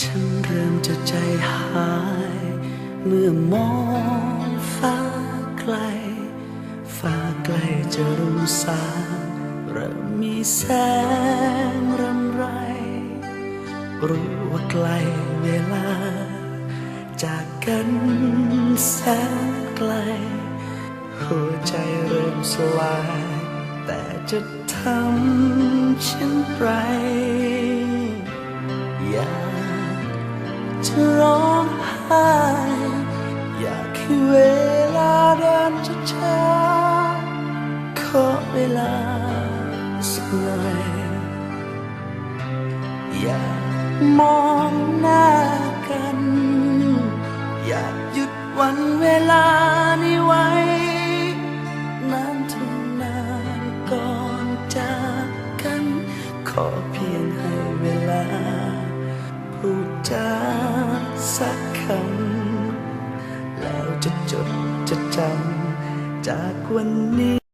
ฉันเริ่มจะใจหาย เมื่อมองฟ้าไกล ฟ้าไกลจะรู้สาเริ่มมีแสงรำไร รู้ว่าไกลเวลา จากกันแสนไกล หัวใจเริ่มสลาย แต่จะทำเช่นไรอยาก จะร้องไห้อยากให้เวลาเดินช้าๆขอเวลาสักหน่อยอยากมองหน้ากัน อยากหยุดวันเวลานี้ไว้นานเทุนนานก่อนจากกัน ขอเพียงให้เวลาพูดจา สักคำ แล้วจะจดจะจำจากวันนี้